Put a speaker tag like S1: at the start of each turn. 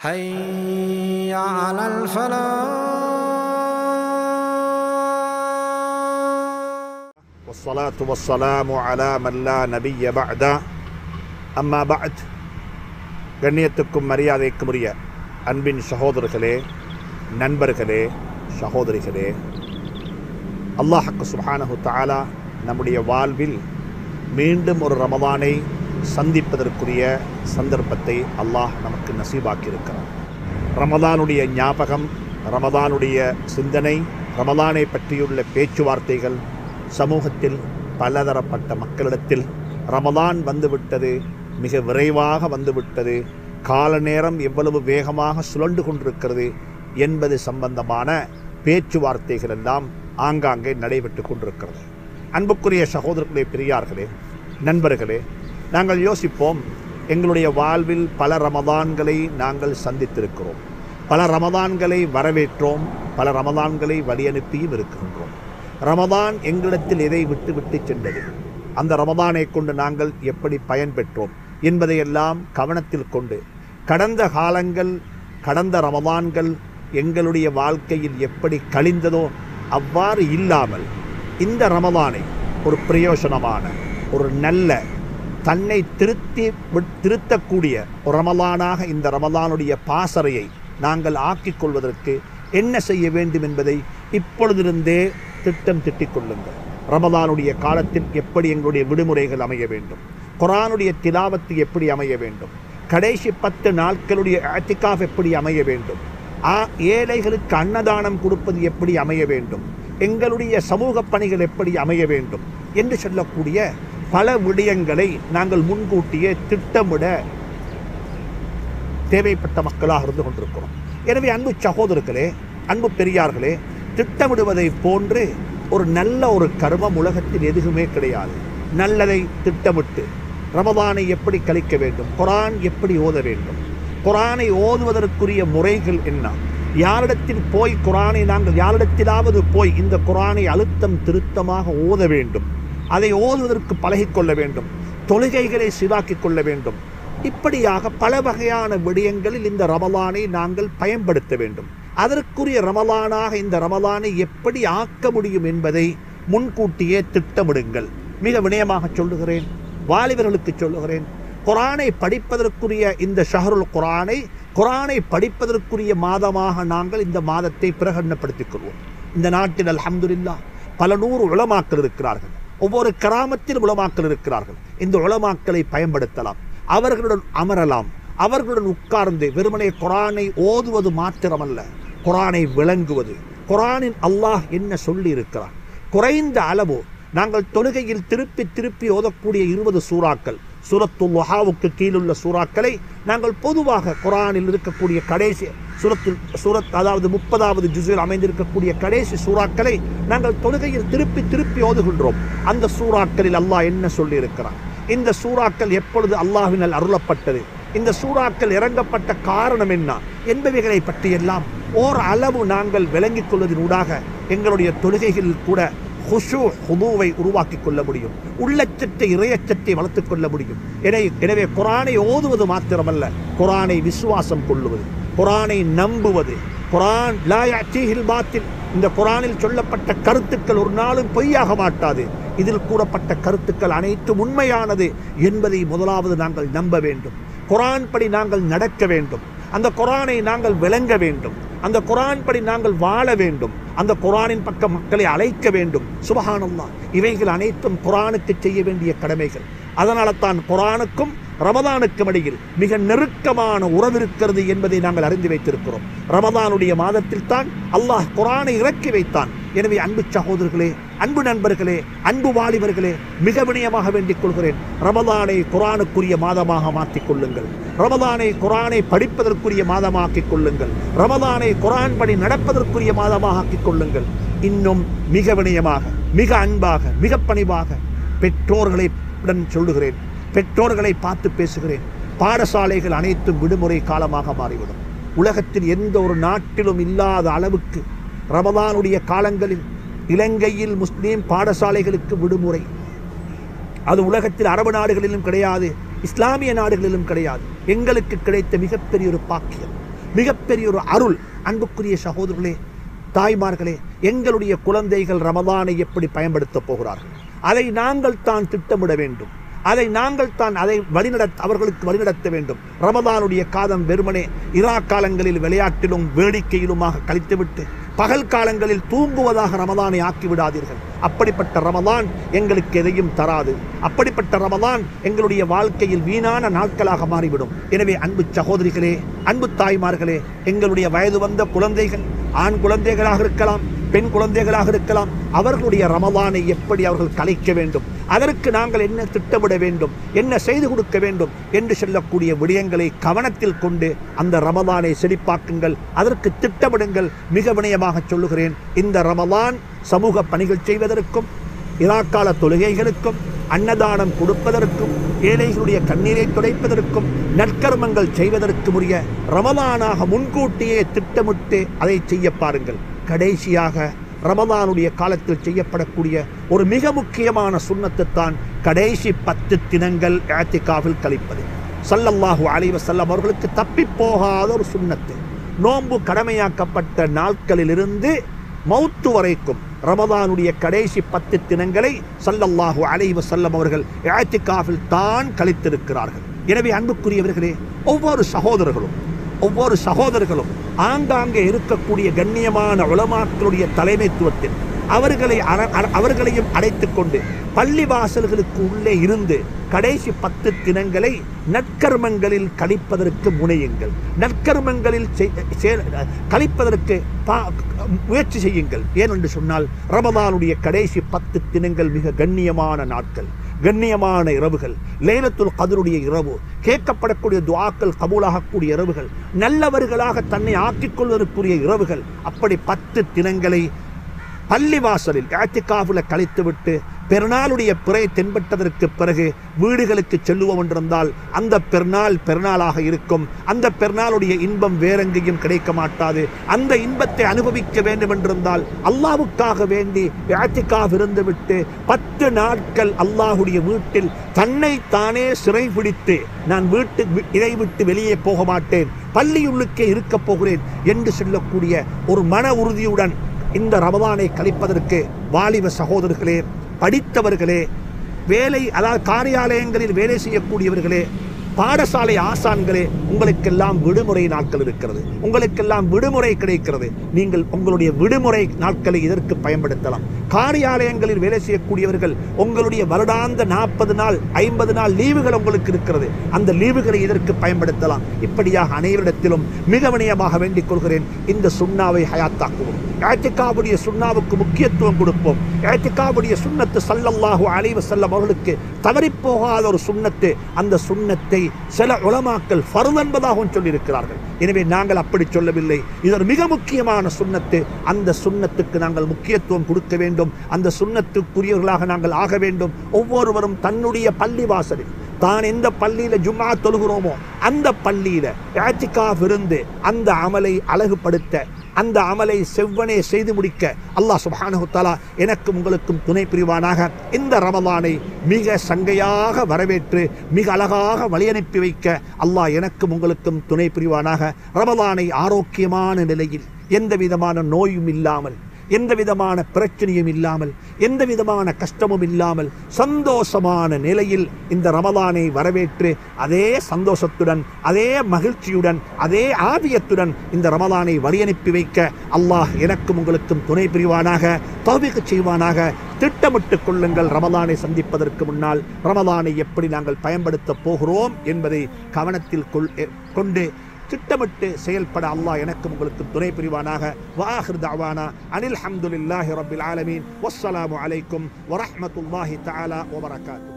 S1: حي على الفلاح
S2: والصلاة والسلام على من لا نبي بعد அம்மா பஅத் கண்ணியத்துக்கும் மரியாதைக்கும் உரிய அன்பின் சகோதரர்களே நண்பர்களே சகோதரிகளே அல்லாஹக்கு சுப்ஹானஹு தஆலா நம்முடைய வாழ்வில் மீண்டும் ஒரு ரமதானை சந்திப்பதற்குரிய சந்தர்ப்பத்தை அல்லாஹ் நமக்கு நசீபாக்கியிருக்கிறார் ரமதானுடைய ஞாபகம் ரமதானுடைய சிந்தனை ரமதானை பற்றியுள்ள பேச்சுவார்த்தைகள் சமூகத்தில் பலதரப்பட்ட மக்களிடத்தில் ரமதான் வந்துவிட்டது மிக விரைவாக வந்துவிட்டது கால நேரம் எவ்வளவு வேகமாக சுழண்டு கொண்டிருக்கிறது என்பது சம்பந்தமான பேச்சுவார்த்தைகள் எல்லாம் ஆங்காங்கே நடைபெற்று கொண்டிருக்கிறது. அன்புக்குரிய சகோதரர்களே பெரியார்களே நண்பர்களே நாங்கள் யோசிப்போம் எங்களுடைய வாழ்வில் பல ரமதான்களை நாங்கள் சந்தித்திருக்கிறோம். பல ரமதான்களை வரவேற்றோம் பல ரமதான்களை வழியனுப்பியும் இருக்கின்றோம். ரமதான் எங்களிடத்தில் எதை விட்டு விட்டு சென்றது? அந்த ரமதானை கொண்டு நாங்கள் எப்படி பயன்பெற்றோம் என்பதையெல்லாம் கவனத்தில் கொண்டு கடந்த காலங்கள் கடந்த ரமதான்கள் எங்களுடைய வாழ்க்கையில் எப்படி கழிந்ததோ அவ்வாறு இல்லாமல் இந்த ரமதானை ஒரு பிரயோஜனமான ஒரு நல்ல தன்னை திருத்தி திருத்தக்கூடிய ஒரு ரமலானாக இந்த ரமலானுடைய பாசறையை நாங்கள் ஆக்கிக் கொள்வதற்கு என்ன செய்ய வேண்டும் என்பதை இப்பொழுதிருந்தே திட்டம் திட்டிக் கொள்ளுங்கள் ரமலானுடைய காலத்தில் எப்படி எங்களுடைய விடுமுறைகள் அமைய வேண்டும்? குரானுடைய திலாவத்து எப்படி அமைய வேண்டும்? கடைசி பத்து நாட்களுடைய அத்திகாஃப் எப்படி அமைய வேண்டும்? ஆ ஏழைகளுக்கு அன்னதானம் கொடுப்பது எப்படி அமைய வேண்டும்? எங்களுடைய சமூக பணிகள் எப்படி அமைய வேண்டும்? என்று சொல்லக்கூடிய பல விடயங்களை நாங்கள் முன்கூட்டியே திட்டமிட தேவைப்பட்ட மக்களாக இருந்து கொண்டிருக்கிறோம். எனவே அன்பு சகோதரர்களே அன்பு பெரியார்களே திட்டமிடுவதை போன்று ஒரு நல்ல ஒரு கர்மம் உலகத்தில் எதுவுமே கிடையாது. நல்லதை திட்டமிட்டு ரமதானை எப்படி கழிக்க வேண்டும்? குரான் எப்படி ஓத வேண்டும்? குரானை ஓதுவதற்குரிய முறைகள் என்ன? யாரிடத்தில் போய் குரானை நாங்கள் யாரிடத்திலாவது போய் இந்த குரானை அழுத்தம் திருத்தமாக ஓத வேண்டும்? அதை ஓதுவதற்கு பழகிக்கொள்ள வேண்டும் தொழுகைகளை சீராக்கிக் கொள்ள வேண்டும். இப்படியாக பல வகையான விடயங்களில் இந்த ரமலானை நாங்கள் பயன்படுத்த வேண்டும். அதற்குரிய ரமலானாக இந்த ரமலானை எப்படி ஆக்க முடியும் என்பதை முன்கூட்டியே திட்டமிடுங்கள். மிக வினயமாக சொல்லுகிறேன் வாலிபர்களுக்கு சொல்லுகிறேன் குரானை படிப்பதற்குரிய இந்த ஷஹருல் குரானை குரானை படிப்பதற்குரிய மாதமாக நாங்கள் இந்த மாதத்தை பிரகடனப்படுத்திக் கொள்வோம். இந்த நாட்டில் அலமதுல்லா பல நூறு உளமாக்கள் இருக்கிறார்கள். ஒவ்வொரு கிராமத்தில் உளமாக்கள் இருக்கிறார்கள். இந்த உளமாக்களை பயன்படுத்தலாம். அவர்களுடன் அமரலாம். அவர்களுடன் உட்கார்ந்து வெறுமனே குரானை ஓதுவது மாத்திரமல்ல குரானை விளங்குவது. குரானின் அல்லாஹ் என்ன சொல்லி இருக்கிறார் குறைந்த அளவு நாங்கள் தொழுகையில் திருப்பி திருப்பி ஓதக்கூடிய இருபது சூறாக்கள் சுரத்து வஹாவுக்கு கீழுள்ள சூறாக்களை நாங்கள் பொதுவாக குரானில் இருக்கக்கூடிய கடைசி சுரத்தில் சூரத் அதாவது முப்பதாவது ஜுசில் அமைந்திருக்கக்கூடிய கடைசி சூறாக்களை நாங்கள் தொழுகையில் திருப்பி திருப்பி ஓதுகின்றோம். அந்த சூறாக்களில் அல்லாஹ் என்ன சொல்லியிருக்கிறான்? இந்த சூறாக்கள் எப்பொழுது அல்லாஹினால் அருளப்பட்டது? இந்த சூறாக்கள் இறங்கப்பட்ட காரணம் என்ன? என்பவைகளை பற்றியெல்லாம் ஓர் அளவு நாங்கள் விளங்கிக் கொள்வதனூடாக எங்களுடைய தொழுகைகளில் கூட ஹுஷு ஹுதுவை உருவாக்கிக் கொள்ள முடியும். உள்ளச்சத்தை இறையச்சத்தை வளர்த்துக் கொள்ள முடியும். எனவே எனவே குரானை ஓதுவது மாத்திரமல்ல குரானை விசுவாசம் கொள்ளுவது குரானை நம்புவது. குரான் லா பாத்தில். இந்த குரானில் சொல்லப்பட்ட கருத்துக்கள் ஒரு நாளும் பொய்யாக மாட்டாது. இதில் கூறப்பட்ட கருத்துக்கள் அனைத்தும் உண்மையானது என்பதை முதலாவது நாங்கள் நம்ப வேண்டும். குரான் படி நாங்கள் நடக்க வேண்டும். அந்த குரானை நாங்கள் விளங்க வேண்டும். அந்த குரான் படி நாங்கள் வாழ வேண்டும். அந்த குரானின் பக்கம் மக்களை அழைக்க வேண்டும். சுபஹானல்லா இவைகள் அனைத்தும் குரானுக்கு செய்ய வேண்டிய கடமைகள். அதனால தான் குரானுக்கும் ரமதானுக்கும் இடையில் மிக நெருக்கமான உறவு இருக்கிறது என்பதை நாங்கள் அறிந்து வைத்திருக்கிறோம். ரமதானுடைய மாதத்தில் தான் அல்லாஹ் குரானை இறக்கி வைத்தான். எனவே அன்பு சகோதரர்களே அன்பு நண்பர்களே அன்பு வாலிபர்களே மிக வினயமாக வேண்டிக் கொள்கிறேன். ரமதானை குரானுக்குரிய மாதமாக மாற்றிக் கொள்ளுங்கள். ரமதானை குரானை படிப்பதற்குரிய மாதமாக்கிக் கொள்ளுங்கள். ரமதானை குரான் படி நடப்பதற்குரிய மாதமாக ஆக்கிக் கொள்ளுங்கள். இன்னும் மிக வினயமாக மிக அன்பாக மிக பணிவாக பெற்றோர்களை சொல்லுகிறேன். பெற்றோர்களை பார்த்து பேசுகிறேன். பாடசாலைகள் அனைத்தும் விடுமுறை காலமாக மாறிவிடும். உலகத்தில் எந்த ஒரு நாட்டிலும் இல்லாத அளவுக்கு ரமதானுடைய காலங்களில் இலங்கையில் முஸ்லீம் பாடசாலைகளுக்கு விடுமுறை. அது உலகத்தில் அரபு நாடுகளிலும் கிடையாது இஸ்லாமிய நாடுகளிலும் கிடையாது. எங்களுக்கு கிடைத்த மிகப்பெரிய ஒரு பாக்கியம் மிகப்பெரிய ஒரு அருள். அன்புக்குரிய சகோதரர்களே தாய்மார்களே எங்களுடைய குழந்தைகள் ரமதானை எப்படி பயன்படுத்தப் போகிறார்கள்? அதை நாங்கள் தான் திட்டமிட வேண்டும். அதை நாங்கள் தான் அதை வழிநடத்த அவர்களுக்கு வழிநடத்த வேண்டும். ரமதானுடைய காதம் வெறுமனே இரா காலங்களில் விளையாட்டிலும் வேடிக்கையிலுமாக கழித்துவிட்டு பகல் காலங்களில் தூங்குவதாக ரமதானை ஆக்கி விடாதீர்கள். அப்படிப்பட்ட ரமதான் எங்களுக்கு எதையும் தராது. அப்படிப்பட்ட ரமதான் எங்களுடைய வாழ்க்கையில் வீணான நாட்களாக மாறிவிடும். எனவே அன்பு சகோதரிகளே அன்பு தாய்மார்களே எங்களுடைய வயது வந்த குழந்தைகள் ஆண் குழந்தைகளாக இருக்கலாம் பெண் குழந்தைகளாக இருக்கலாம் அவர்களுடைய ரமலானை எப்படி அவர்கள் கலைக்க வேண்டும் அதற்கு நாங்கள் என்ன திட்டமிட வேண்டும் என்ன செய்து கொடுக்க வேண்டும் என்று சொல்லக்கூடிய விடயங்களை கவனத்தில் கொண்டு அந்த ரமலானை செழிப்பாக்குங்கள் அதற்கு திட்டமிடுங்கள். மிக வினயமாக சொல்லுகிறேன் இந்த ரமலான் சமூக பணிகள் செய்வதற்கும் இராக்கால தொழுகைகளுக்கும் அன்னதானம் கொடுப்பதற்கும் ஏழைகளுடைய கண்ணீரை துடைப்பதற்கும் நற்கர்மங்கள் செய்வதற்கு உரிய ரமதானாக முன்கூட்டியே திட்டமிட்டு அதை செய்ய பாருங்கள். கடைசியாக ரமதானுடைய காலத்தில் செய்யப்படக்கூடிய ஒரு மிக முக்கியமான சுண்ணத்துத்தான் கடைசி பத்து தினங்கள் ஏத்திகாவில் கழிப்பது. சல்லல்லாஹு அலைஹி செல்லம் அவர்களுக்கு தப்பிப்போகாத ஒரு சுண்ணத்து. நோன்பு கடமையாக்கப்பட்ட நாட்களிலிருந்து மௌத்து வரைக்கும் ரமதானுடைய கடைசி பத்து தினங்களை சல்லல்லாஹு அலைவ செல்லம் அவர்கள் ஏத்திகாவில் தான் கழித்திருக்கிறார்கள். எனவே அன்புக்குரியவர்களே ஒவ்வொரு சகோதரர்களும் ஒவ்வொரு சகோதரர்களும் ஆங்காங்கே இருக்கக்கூடிய கண்ணியமான உளமாக்களுடைய தலைமைத்துவத்தில் அவர்களை அவர்களையும் அடைத்துக் கொண்டு பள்ளி வாசல்களுக்கு உள்ளே இருந்து கடைசி பத்து தினங்களை நற்கர்மங்களில் கழிப்பதற்கு முனையுங்கள். நற்கர்மங்களில் செய்- கழிப்பதற்கு பா- முயற்சி செய்யுங்கள். ஏனென்று சொன்னால் ரமதானுடைய கடைசி பத்து தினங்கள் மிக கண்ணியமான நாட்கள். கண்ணியமான இரவுகள் லேலத்துல் கதருடைய இரவு கேட்கப்படக்கூடிய துவாக்கள் கபூலாகக்கூடிய இரவுகள் நல்லவர்களாக தன்னை ஆக்கிக் கொள்வதற்குரிய இரவுகள். அப்படி பத்து தினங்களை பள்ளிவாசலில் ஏத்திகாஃபில் கழித்துவிட்டு பெருநாளுடைய பிறை தென்பட்டதற்கு பிறகு வீடுகளுக்கு செல்லுவோம் என்றிருந்தால் அந்த பெருநாள் பெருநாளாக இருக்கும். அந்த பெருநாளுடைய இன்பம் வேறெங்கேயும் கிடைக்க மாட்டாது. அந்த இன்பத்தை அனுபவிக்க வேண்டும் என்றிருந்தால் அல்லாவுக்காக வேண்டி ஏத்திகாஃப் இருந்துவிட்டு பத்து நாட்கள் அல்லாஹுடைய வீட்டில் தன்னை தானே சிறைபிடித்து நான் வீட்டு வி- இதை விட்டு வெளியே போக மாட்டேன். பள்ளியுள்ளுக்கே இருக்கப் போகிறேன் என்று சொல்லக்கூடிய ஒரு மன உறுதியுடன் இந்த ரமதானை கழிப்பதற்கு வாலிப சகோதரர்களே படித்தவர்களே வேலை அதாவது காரியாலயங்களில் வேலை செய்யக்கூடியவர்களே பாடசாலை ஆசான்களே உங்களுக்கெல்லாம் விடுமுறை நாட்கள் இருக்கிறது. உங்களுக்கெல்லாம் விடுமுறை கிடைக்கிறது. நீங்கள் உங்களுடைய விடுமுறை நாட்களை இதற்கு பயன்படுத்தலாம். காரியாலயங்களில் வேலை செய்யக்கூடியவர்கள் உங்களுடைய வருடாந்த நாற்பது நாள் ஐம்பது நாள் லீவுகள் உங்களுக்கு இருக்கிறது. அந்த லீவுகளை இதற்கு பயன்படுத்தலாம். இப்படியாக அனைவரிடத்திலும் மிக வினயமாக வேண்டிக் கொள்கிறேன். இந்த சுண்ணாவை ஹயாத்தாக்குவோம். ஏத்திகாவுடைய சுண்ணாவுக்கு முக்கியத்துவம் கொடுப்போம். ஏத்திகாவுடைய சுண்ணத்து சல்லல்லாஹு அலைவ செல்லம் அவர்களுக்கு தவறிப் போகாத ஒரு சுண்ணத்து அந்த சுண்ணத்தை சில உலமாக்கள் ஃபர்த் என்பதாகவும் சொல்லியிருக்கிறார்கள். எனவே நாங்கள் அப்படி சொல்லவில்லை. இது ஒரு மிக முக்கியமான சுண்ணத்து. அந்த சுண்ணத்துக்கு நாங்கள் முக்கியத்துவம் கொடுக்க வேண்டும். அந்த சுண்ணத்துக்குரியவர்களாக நாங்கள் ஆக வேண்டும். ஒவ்வொருவரும் தன்னுடைய பள்ளி வாசலில் தான் எந்த பள்ளியில் ஜும்மா தொழுகிறோமோ அந்த பள்ளியில ஏத்திகாஃப் இருந்து அந்த அமலை அழகுபடுத்த அந்த அமலை செவ்வனே செய்து முடிக்க அல்லாஹ் சுப்ஹானஹு எனக்கும் உங்களுக்கும் துணை புரிவானாக. இந்த ரமலானை மிக சங்கையாக வரவேற்று மிக அழகாக வழியனுப்பி வைக்க அல்லாஹ் எனக்கும் உங்களுக்கும் துணை புரிவானாக. ரமலானை ஆரோக்கியமான நிலையில் எந்த விதமான நோயும் இல்லாமல் எந்த விதமான பிரச்சனையும் இல்லாமல் எந்த விதமான கஷ்டமும் இல்லாமல் சந்தோஷமான நிலையில் இந்த ரமலானை வரவேற்று அதே சந்தோஷத்துடன் அதே மகிழ்ச்சியுடன் அதே ஆவியத்துடன் இந்த ரமலானை வழியனுப்பி வைக்க அல்லாஹ் எனக்கும் உங்களுக்கும் துணை பிரிவானாக தௌபிக்கு செய்வானாக. திட்டமிட்டுக் கொள்ளுங்கள் ரமலானை சந்திப்பதற்கு முன்னால். ரமலானை எப்படி நாங்கள் பயன்படுத்தப் போகிறோம் என்பதை கவனத்தில் கொள் கொண்டு திட்டமிட்டு செயல்பட அல்லாஹ் எனக்கும் உங்களுக்கு துணை புரிவானாக வாஹிர் தஅவானா அனில் ஹம்துலில்லாஹி ரப்பில் ஆலமீன் வஸ்ஸலாமு அலைக்கும் வரஹ்மத்துல்லாஹி தஆலா வபரகாத்துஹு